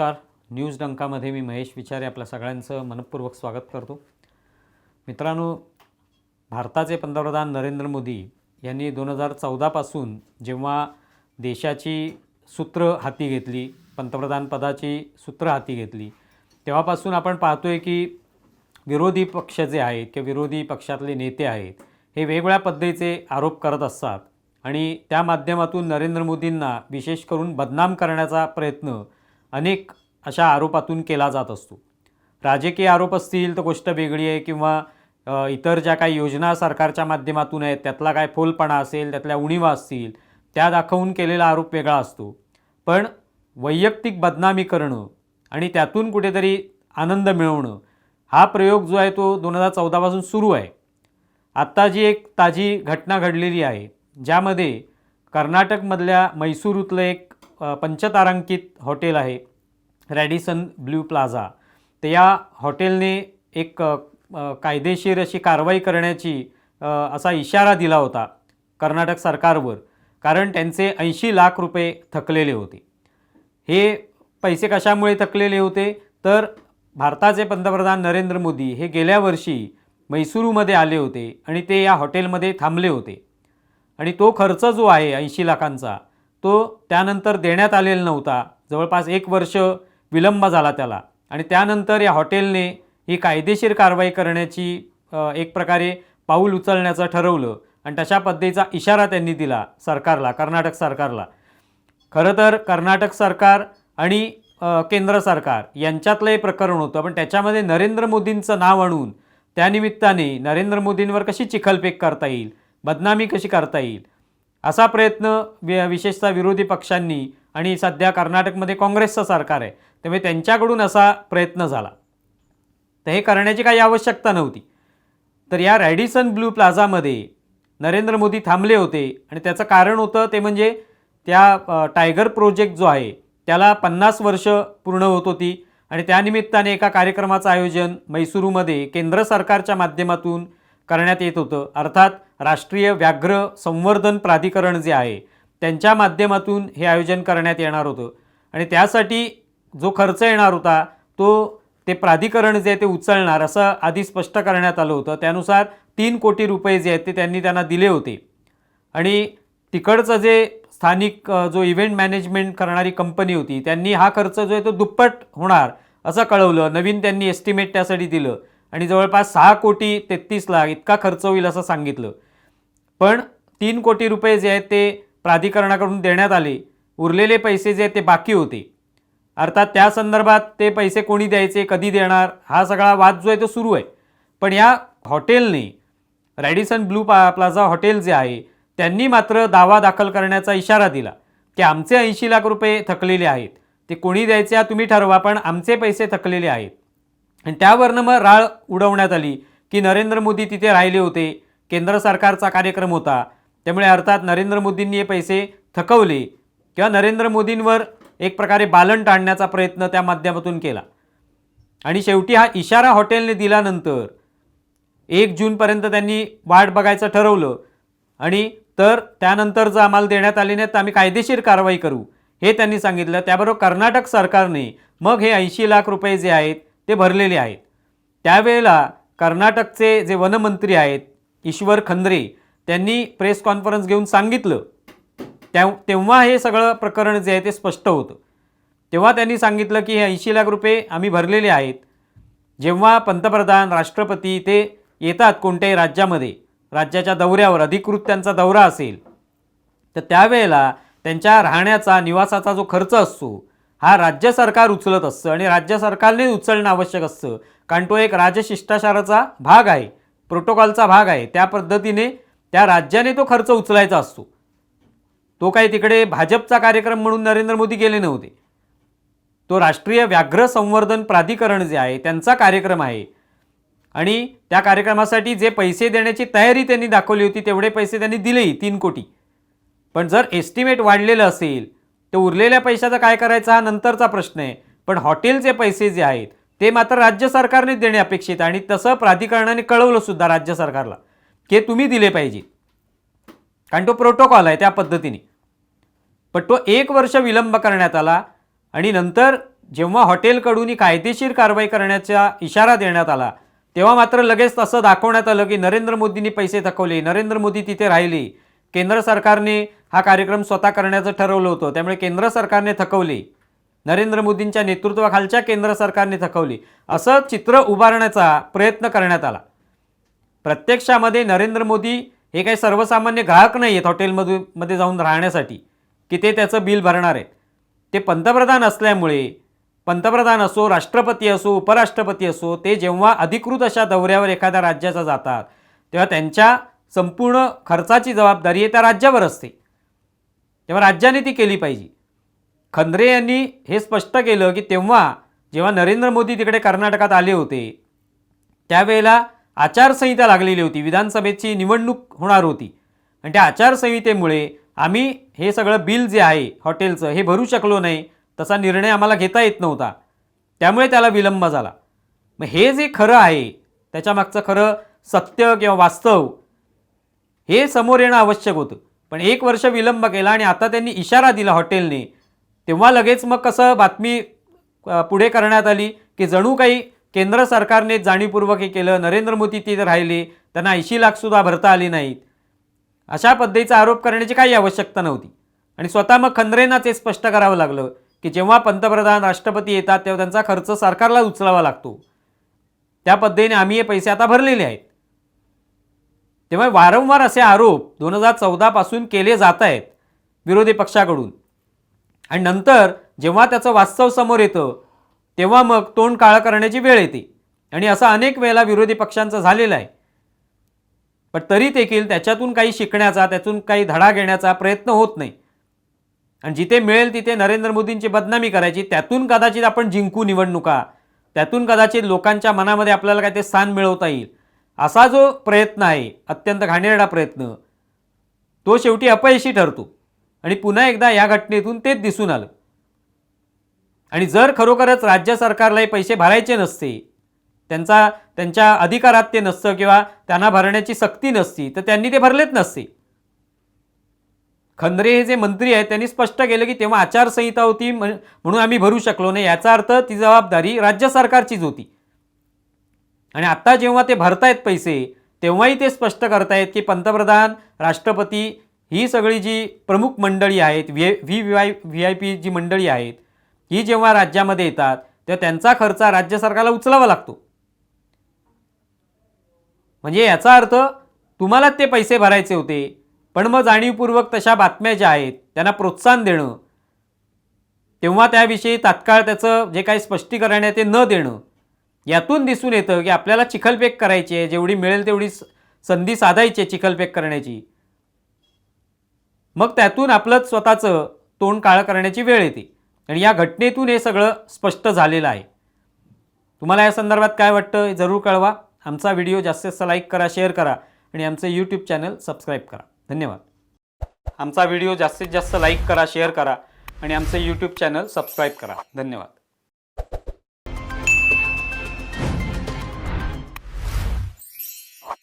नमस्कार. न्यूज डंकामध्ये मी महेश विचारे आपल्या सगळ्यांचं मनपूर्वक स्वागत करतो. मित्रांनो भारताचे पंतप्रधान नरेंद्र मोदी यांनी दोन हजार चौदापासून जेव्हा देशाची सूत्र हाती घेतली पंतप्रधान पदाची सूत्र हाती घेतली तेव्हापासून आपण पाहतोय की विरोधी पक्ष जे आहेत किंवा विरोधी पक्षातले नेते आहेत हे वेगवेगळ्या पद्धतीचे आरोप करत असतात. आणि त्या माध्यमातून नरेंद्र मोदींना विशेष करून बदनाम करण्याचा प्रयत्न अनेक अशा आरोपातून केला जात असतो. राजकीय आरोप असतील तर गोष्ट वेगळी आहे किंवा इतर ज्या काही योजना सरकारच्या माध्यमातून आहेत त्यातला काय फोलपणा असेल त्यातल्या उणीवा असतील त्या दाखवून केलेला आरोप वेगळा असतो. पण वैयक्तिक बदनामी करणं आणि त्यातून कुठेतरी आनंद मिळवणं हा प्रयोग जो आहे तो दोन हजार चौदापासून सुरू आहे. आत्ता जी एक ताजी घटना घडलेली आहे ज्यामध्ये कर्नाटकमधल्या मैसूरूतलं एक पंचतारांकित हॉटेल आहे. Radisson Blu Plaza. तर या हॉटेलने एक कायदेशीर अशी कारवाई करण्याची असा इशारा दिला होता कर्नाटक सरकारवर. कारण त्यांचे ऐंशी लाख रुपये थकलेले होते. हे पैसे कशामुळे थकलेले होते? तर भारताचे पंतप्रधान नरेंद्र मोदी हे गेल्या वर्षी मैसूरूमध्ये आले होते आणि ते या हॉटेलमध्ये थांबले होते. आणि तो खर्च जो आहे ऐंशी लाखांचा तो त्यानंतर देण्यात आलेला नव्हता. जवळपास एक वर्ष विलंब झाला त्याला. आणि त्यानंतर या हॉटेलने ही कायदेशीर कारवाई करण्याची एक प्रकारे पाऊल उचलण्याचं ठरवलं. आणि तशा पद्धतीचा इशारा त्यांनी दिला सरकारला कर्नाटक सरकारला. खरं तर कर्नाटक सरकार आणि केंद्र सरकार यांच्यातलं हे प्रकरण होतं. पण त्याच्यामध्ये नरेंद्र मोदींचं नाव आणून त्यानिमित्ताने नरेंद्र मोदींवर कशी चिखलफेक करता येईल बदनामी कशी करता येईल असा प्रयत्न वि विशेषतः विरोधी पक्षांनी आणि सध्या कर्नाटकमध्ये काँग्रेसचं सरकार आहे त्यामुळे त्यांच्याकडून असा प्रयत्न झाला. तर हे करण्याची काही आवश्यकता नव्हती. तर या रॅडिसन ब्लू प्लाझामध्ये नरेंद्र मोदी थांबले होते आणि त्याचं कारण होतं ते म्हणजे त्या टायगर प्रोजेक्ट जो आहे त्याला पन्नास वर्ष पूर्ण होत होती आणि त्यानिमित्ताने एका कार्यक्रमाचं आयोजन मैसूरूमध्ये केंद्र सरकारच्या माध्यमातून करण्यात येत होतं. अर्थात राष्ट्रीय व्याघ्र संवर्धन प्राधिकरण जे आहे त्यांच्या माध्यमातून हे आयोजन करण्यात येणार होतं. आणि त्यासाठी जो खर्च येणार होता तो ते प्राधिकरण जे आहे ते उचलणार असं आधी स्पष्ट करण्यात आलं होतं. त्यानुसार तीन कोटी रुपये जे आहेत ते त्यांनी त्यांना दिले होते. आणि तिकडचं जे स्थानिक जो इव्हेंट मॅनेजमेंट करणारी कंपनी होती त्यांनी हा खर्च जो आहे तो दुप्पट होणार असं कळवलं. नवीन त्यांनी एस्टिमेट त्यासाठी दिलं. आणि जवळपास सहा कोटी तेहतीस लाख इतका खर्च होईल असं सांगितलं. पण तीन कोटी रुपये जे आहेत ते प्राधिकरणाकडून देण्यात आले. उरलेले पैसे जे आहेत ते बाकी होते. अर्थात त्या संदर्भात ते पैसे कोणी द्यायचे कधी देणार हा सगळा वाद जो आहे तो सुरू आहे. पण या हॉटेलने रॅडिसन ब्लू पा प्लाझा हॉटेल जे आहे त्यांनी मात्र दावा दाखल करण्याचा इशारा दिला की आमचे ऐंशी लाख रुपये थकलेले आहेत. ते कोणी द्यायचे हा तुम्ही ठरवा पण आमचे पैसे थकलेले आहेत. आणि त्यावरनं मग राळ उडवण्यात आली की नरेंद्र मोदी तिथे राहिले होते. केंद्र सरकारचा कार्यक्रम होता. त्यामुळे अर्थात नरेंद्र मोदींनी हे पैसे थकवले किंवा नरेंद्र मोदींवर एक प्रकारे बालन टाळण्याचा प्रयत्न त्या माध्यमातून केला. आणि शेवटी हा इशारा हॉटेलने दिल्यानंतर एक जूनपर्यंत त्यांनी वाट बघायचं ठरवलं. आणि तर त्यानंतर जर आम्हाला देण्यात आले नाही तर आम्ही कायदेशीर कारवाई करू हे त्यांनी सांगितलं. त्याबरोबर कर्नाटक सरकारने मग हे ऐंशी लाख रुपये जे आहेत ते भरलेले आहेत. त्यावेळेला कर्नाटकचे जे वनमंत्री आहेत ईश्वर खंद्रे त्यांनी प्रेस कॉन्फरन्स घेऊन सांगितलं. त्या तेव्हा हे सगळं प्रकरण जे आहे ते स्पष्ट होतं. तेव्हा त्यांनी सांगितलं की हे ऐंशी लाख रुपये आम्ही भरलेले आहेत. जेव्हा पंतप्रधान राष्ट्रपती ते येतात कोणत्याही राज्यामध्ये राज्याच्या दौऱ्यावर अधिकृत त्यांचा दौरा असेल तर त्यावेळेला त्यांच्या राहण्याचा निवासाचा जो खर्च असतो हा राज्य सरकार उचलत असतं आणि राज्य सरकारने उचलणं आवश्यक असतं. कारण तो एक राजशिष्टाचाराचा भाग आहे. प्रोटोकॉलचा भाग आहे. त्या पद्धतीने त्या राज्याने तो खर्च उचलायचा असतो. तो काही तिकडे भाजपचा कार्यक्रम म्हणून नरेंद्र मोदी गेले नव्हते. तो राष्ट्रीय व्याघ्र संवर्धन प्राधिकरण जे आहे त्यांचा कार्यक्रम आहे. आणि त्या कार्यक्रमासाठी जे पैसे देण्याची तयारी त्यांनी दाखवली होती तेवढे पैसे त्यांनी दिलेही तीन कोटी. पण जर एस्टिमेट वाढलेलं असेल तर उरलेल्या पैशाचा काय करायचा हा नंतरचा प्रश्न आहे. पण हॉटेलचे पैसे जे आहेत ते मात्र राज्य सरकारने देणे अपेक्षित आणि तसं प्राधिकरणाने कळवलं सुद्धा राज्य सरकारला की तुम्ही दिले पाहिजे. कारण तो प्रोटोकॉल आहे त्या पद्धतीने. पण तो एक वर्ष विलंब करण्यात आला आणि नंतर जेव्हा हॉटेलकडून कायदेशीर कारवाई करण्याचा इशारा देण्यात आला तेव्हा मात्र लगेच तसं दाखवण्यात आलं की नरेंद्र मोदींनी पैसे थकवले. नरेंद्र मोदी तिथे राहिले. केंद्र सरकारने हा कार्यक्रम स्वतः करण्याचं ठरवलं होतं. त्यामुळे केंद्र सरकारने थकवले. नरेंद्र मोदींच्या नेतृत्वाखालच्या केंद्र सरकारने थकवली. असं चित्र उभारण्याचा प्रयत्न करण्यात आला. प्रत्यक्षामध्ये नरेंद्र मोदी हे काही सर्वसामान्य ग्राहक नाही आहेत हॉटेलमधून मध्ये जाऊन राहण्यासाठी की ते त्याचं बिल भरणार आहेत. ते पंतप्रधान असल्यामुळे पंतप्रधान असो राष्ट्रपती असो उपराष्ट्रपती असो ते जेव्हा अधिकृत अशा दौऱ्यावर एखाद्या राज्याचा जातात तेव्हा त्यांच्या संपूर्ण खर्चाची जबाबदारी आहे त्या राज्यावर असते. तेव्हा राज्याने ती केली पाहिजे. खंद्रे यांनी हे स्पष्ट केलं की तेव्हा जेव्हा नरेंद्र मोदी तिकडे कर्नाटकात आले होते त्यावेळेला आचारसंहिता लागलेली होती. विधानसभेची निवडणूक होणार होती. आणि त्या आचारसंहितेमुळे आम्ही हे सगळं बिल जे आहे हॉटेलचं हे भरू शकलो नाही. तसा निर्णय आम्हाला घेता येत नव्हता. त्यामुळे त्याला विलंब झाला. मग हे जे खरं आहे त्याच्यामागचं खरं सत्य किंवा वास्तव हे समोर येणं आवश्यक होतं. पण एक वर्ष विलंब केला आणि आता त्यांनी इशारा दिला हॉटेलने तेव्हा लगेच मग कसं बातमी पुढे करण्यात आली की जणू काही केंद्र सरकारने जाणीवपूर्वक हे केलं नरेंद्र मोदी तिथे राहिले त्यांना ऐंशी लाखसुद्धा भरता आली नाहीत. अशा पद्धतीचा आरोप करण्याची काही आवश्यकता नव्हती. आणि स्वतः मग खंद्रेंनाच हे स्पष्ट करावं लागलं की जेव्हा पंतप्रधान राष्ट्रपती येतात तेव्हा त्यांचा खर्च सरकारला उचलावा लागतो. त्या पद्धतीने आम्ही हे पैसे आता भरलेले आहेत. तेव्हा वारंवार असे आरोप दोन हजार चौदापासून केले जात आहेत विरोधी पक्षाकडून. आणि नंतर जेव्हा त्याचं वास्तव समोर येतं तेव्हा मग तोंड काळं करण्याची वेळ येते. आणि असं अनेक वेळेला विरोधी पक्षांचं झालेलं आहे. पण तरी देखील त्याच्यातून काही शिकण्याचा त्यातून काही धडा घेण्याचा प्रयत्न होत नाही. आणि जिथे मिळेल तिथे नरेंद्र मोदींची बदनामी करायची त्यातून कदाचित आपण जिंकू निवडणुका. त्यातून कदाचित लोकांच्या मनामध्ये आपल्याला काय ते स्थान मिळवता येईल. असा जो प्रयत्न आहे अत्यंत घाणेरडा प्रयत्न तो शेवटी अपयशी ठरतो. आणि पुन्हा एकदा या घटनेतून तेच दिसून आलं. आणि जर खरोखरच राज्य सरकारला हे पैसे भरायचे नसते त्यांचा त्यांच्या अधिकारात ते नसतं किंवा त्यांना भरण्याची सक्ती नसती तर त्यांनी ते भरलेच नसते. खंद्रे हे जे मंत्री आहेत त्यांनी स्पष्ट केलं की तेव्हा आचारसंहिता होती म्हणून आम्ही भरू शकलो नाही. याचा अर्थ ती जबाबदारी राज्य सरकारचीच होती. आणि आत्ता जेव्हा ते भरतायत पैसे तेव्हाही ते स्पष्ट करतायत की पंतप्रधान राष्ट्रपती ही सगळी जी प्रमुख मंडळी आहेत V V V I V I P जी मंडळी आहेत ही जेव्हा राज्यामध्ये येतात तेव्हा त्यांचा खर्च हा राज्य सरकारला उचलावा लागतो. म्हणजे याचा अर्थ तुम्हाला ते पैसे भरायचे होते पण मग जाणीवपूर्वक तशा बातम्या ज्या आहेत त्यांना प्रोत्साहन देणं तेव्हा त्याविषयी तात्काळ त्याचं जे काही स्पष्टीकरण आहे ते न देणं यातून दिसून येतं की आपल्याला चिखलपेक करायची आहे जेवढी मिळेल तेवढी स- संधी साधायची आहे चिखलपेक करण्याची. मग त्यातून आपलंच स्वतःचं तोंड काळं करण्याची वेळ येते. आणि या घटनेतून हे सगळं स्पष्ट झालेलं आहे. तुम्हाला या संदर्भात काय वाटतं हे जरूर कळवा. आमचा व्हिडिओ जास्तीत जास्त लाईक करा शेअर करा आणि आमचं यूट्यूब चॅनल सबस्क्राईब करा. धन्यवाद. आमचा व्हिडिओ जास्तीत जास्त लाईक करा शेअर करा आणि आमचं यूट्यूब चॅनल सबस्क्राईब करा. धन्यवाद.